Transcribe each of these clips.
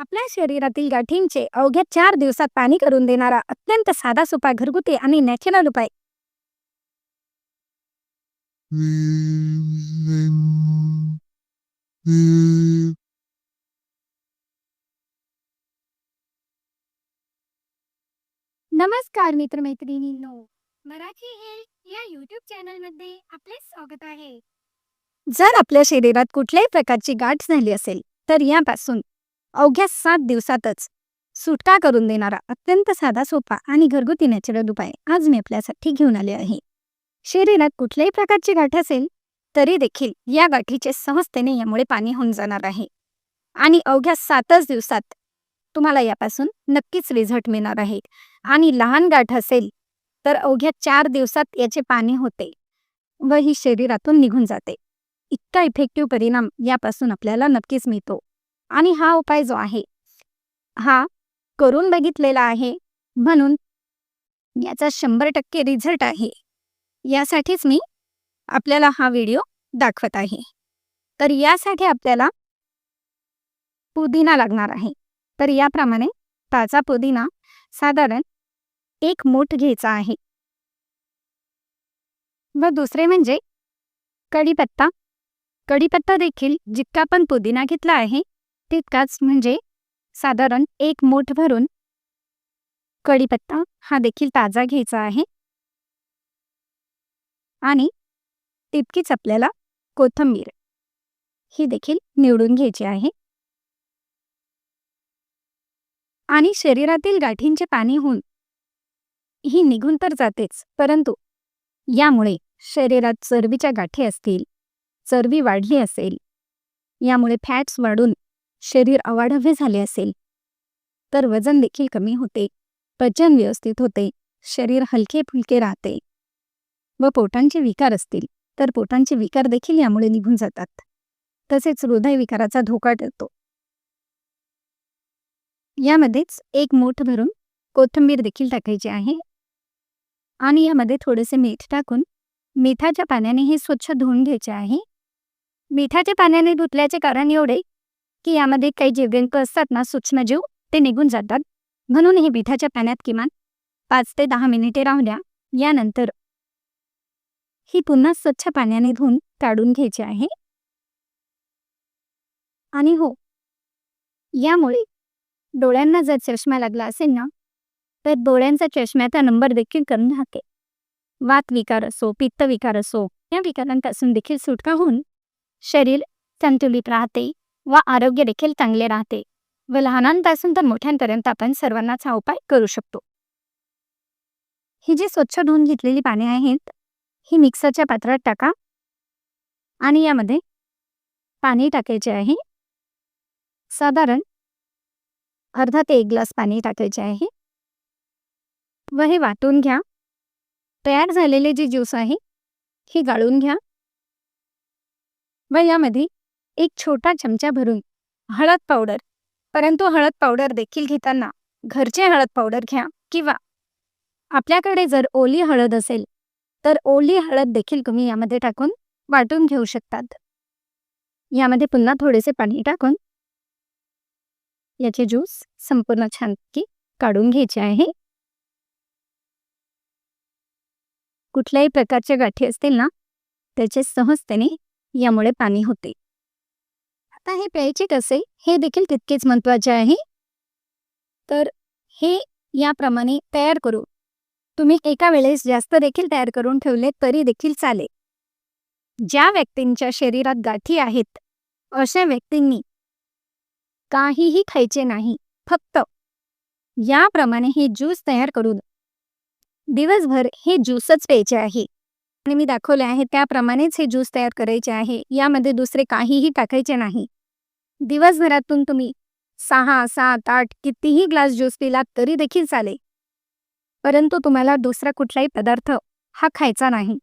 आपल्या शरीरातील गाठींचे अवघ्या चार दिवसात पाणी करून देणारा अत्यंत साधा सोपा घरगुती आणि नॅचरल उपाय. नमस्कार मित्रमैत्रिणींनो. मराठी हेल्थ या युट्यूब चॅनलमध्ये आपले स्वागत आहे. जर आपल्या शरीरात कुठल्याही प्रकारची गाठ झाली असेल तर यापासून अवघ्या सात दिवसातच. सुटका करून देणारा अत्यंत साधा सोपा आणि घरगुती नॅचरल उपाय आज मी आपल्यासाठी घेऊन आले आहे. शरीरात कुठल्याही प्रकारची गाठ असेल तरी देखील या गाठीचे सहजतेने यामुळे पाणी होऊन जाणार आहे. आणि अवघ्या सातच दिवसात तुम्हाला यापासून नक्कीच रिझल्ट मिळणार आहे. आणि लहान गाठ असेल तर अवघ्या चार दिवसात याचे पाणी होते व ही शरीरातून निघून जाते. इतका इफेक्टिव्ह परिणाम यापासून आपल्याला नक्कीच मिळतो. आणि हा उपाय जो आहे हा करून बघितलेला आहे. म्हणून याचा शंभर टक्के रिझल्ट आहे. यासाठीच मी आपल्याला हा व्हिडिओ दाखवत आहे. तर यासाठी आपल्याला पुदिना लागणार आहे. तर याप्रमाणे ताजा पुदिना साधारण एक मूठ घ्यायचा आहे. व दुसरे म्हणजे कढीपत्ता. कढीपत्ता देखील जितका पण पुदिना घेतला आहे तितकाच म्हणजे साधारण एक मोठ भरून कढीपत्ता हा देखील ताजा घ्यायचा आहे. आणि तितकीच आपल्याला कोथिंबीर ही देखील निवडून घ्यायची आहे. आणि शरीरातील गाठींचे पाणी होऊन ही निघून तर जातेच परंतु यामुळे शरीरात चरबीच्या गाठी असतील चरबी वाढली असेल यामुळे फॅट्स वाढून शरीर अवाढव्य झाले असेल. तर वजन देखील कमी होते. पचन व्यवस्थित होते. शरीर हलके फुलके राहते. व पोटांचे विकार असतील. तर पोटांचे विकार देखील यामुळे निघून जातात. तसेच हृदयविकाराचा धोका टळतो. यामध्येच एक मोठ भरून कोथिंबीर देखील टाकायची आहे. आणि यामध्ये थोडेसे मीठ टाकून मिठाच्या पाण्याने हे स्वच्छ धुवून घ्यायचे आहे. मिठाच्या पाण्याने धुतल्याचे कारण एवढे की यामध्ये काही जीवजंतू असतात ना सूक्ष्मजीव ते निघून जातात. म्हणून हे मिठाच्या पाण्यात किमान पाच ते दहा मिनिटे राहू द्या. यानंतर ही पुन्हा स्वच्छ पाण्याने धुवून काढून घ्यायची आहे. आणि हो यामुळे डोळ्यांना जर चष्मा लागला असेल ना तर डोळ्यांचा चष्म्याचा नंबर देखील कमी राहते. वात विकार असो पित्त विकार असो या विकारांपासून देखील सुटका होऊन शरीर संतुलित राहते. व आरोग्य देखील चांगले राहते व लहानांपासून तर मोठ्यांपर्यंत आपण सर्वांनाच हा उपाय करू शकतो. ही जी स्वच्छ धुवून घेतलेली पाने आहेत ही मिक्सरच्या पात्रात टाका आणि यामध्ये पाणी टाकायचे आहे. साधारण अर्धा ते एक ग्लास पाणी टाकायचे आहे. व हे वाटून घ्या. तयार झालेले जे ज्यूस आहे हे गाळून घ्या. व यामध्ये एक छोटा चमचा भरून हळद पावडर. परंतु हळद पावडर देखील घेताना घरचे हळद पावडर घ्या किंवा आपल्याकडे जर ओली हळद असेल तर ओली हळद देखील तुम्ही यामध्ये टाकून वाटून घेऊ शकतात. यामध्ये पुन्हा थोडेसे पाणी टाकून याचे ज्यूस संपूर्ण छानपैकी काढून घ्यायचे आहे. कुठल्याही प्रकारच्या गाठी असतील ना त्याचे सहजतेने यामुळे पाणी होते. आता हे प्यायचे कसे? हे देखील तितकेच महत्त्वाचे आहे. तर हे याप्रमाणे तयार करू. तुम्ही एका वेळेस जास्त देखील तयार करून ठेवले तरी देखील चालेल. ज्या व्यक्तींच्या शरीरात गाठी आहेत अशा व्यक्तींनी काहीही खायचे नाही फक्त याप्रमाणे हे ज्यूस तयार करून दिवसभर हे ज्यूसच प्यायचे आहे. मी दाखवले आहे त्याप्रमाणेच हे ज्यूस तयार करायचे आहे. यामध्ये दुसरे काहीही टाकायचे नाही. दिवसभरातून तुम्ही सहा सात आठ कितीही ग्लास ज्यूस पिलात तरी देखील चालेल. परंतु तुम्हाला दुसरा कुठलाही पदार्थ हा खायचा नाही.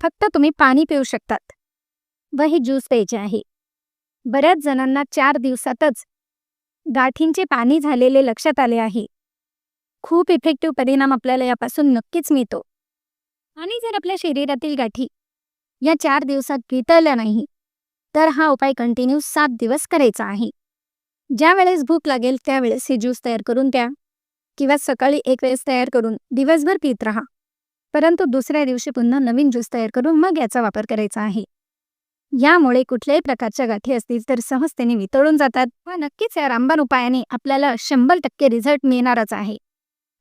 फक्त तुम्ही पाणी पिऊ शकतात व हे ज्यूस प्यायचे आहे. बऱ्याच जणांना चार दिवसातच गाठींचे पाणी झालेले लक्षात आले आहे. खूप इफेक्टिव्ह परिणाम आपल्याला यापासून नक्कीच मिळतो. आणि जर आपल्या शरीरातील गाठी या चार दिवसात वितळल्या नाही तर हा उपाय कंटिन्यू सात दिवस करायचा आहे. ज्या वेळेस भूक लागेल त्यावेळेस हे ज्यूस तयार करून प्या किंवा सकाळी एक वेळेस तयार करून दिवसभर पित राहा. परंतु दुसऱ्या दिवशी पुन्हा नवीन ज्यूस तयार करून मग याचा वापर करायचा आहे. यामुळे कुठल्याही प्रकारच्या गाठी असतील तर सहजतेने वितळून जातात व नक्कीच या रामबाण उपायाने आपल्याला शंभर टक्के रिझल्ट मिळणारच आहे.